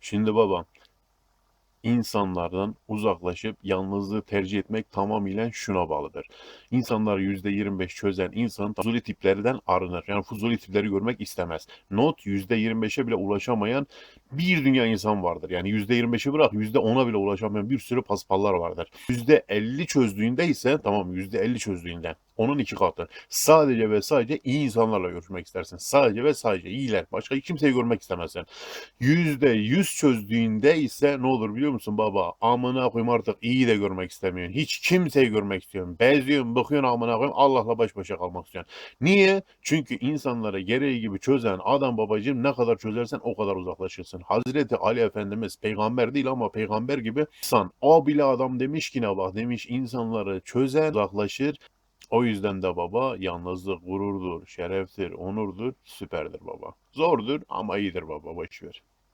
Şimdi baba, insanlardan uzaklaşıp yalnızlığı tercih etmek tamamıyla şuna bağlıdır. İnsanlar %25 çözen insan fuzuli tiplerden arınır. Yani fuzuli tipleri görmek istemez. Not %25'e bile ulaşamayan bir dünya insan vardır. Yani %25'i bırak %10'a bile ulaşamayan bir sürü paspallar vardır. %50 çözdüğünde ise tamam %50 çözdüğünde onun iki katı. Sadece ve sadece iyi insanlarla görüşmek istersin. Sadece ve sadece iyiler. Başka kimseyi görmek istemezsin. Yüzde yüz çözdüğünde ise ne olur biliyor musun baba? Amına koyayım artık iyi de görmek istemiyorsun. Hiç kimseyi görmek istiyorsun. Beziyorsun, bakıyorsun amına koyayım Allah'la baş başa kalmak istiyorsun. Niye? Çünkü insanları gereği gibi çözen adam babacığım ne kadar çözersen o kadar uzaklaşırsın. Hazreti Ali Efendimiz peygamber değil ama peygamber gibi insan. O bile adam demiş ki ne bak demiş insanları çözen uzaklaşır. O yüzden de baba yalnızlık gururdur, şereftir, onurdur, süperdir baba. Zordur ama iyidir baba boş ver.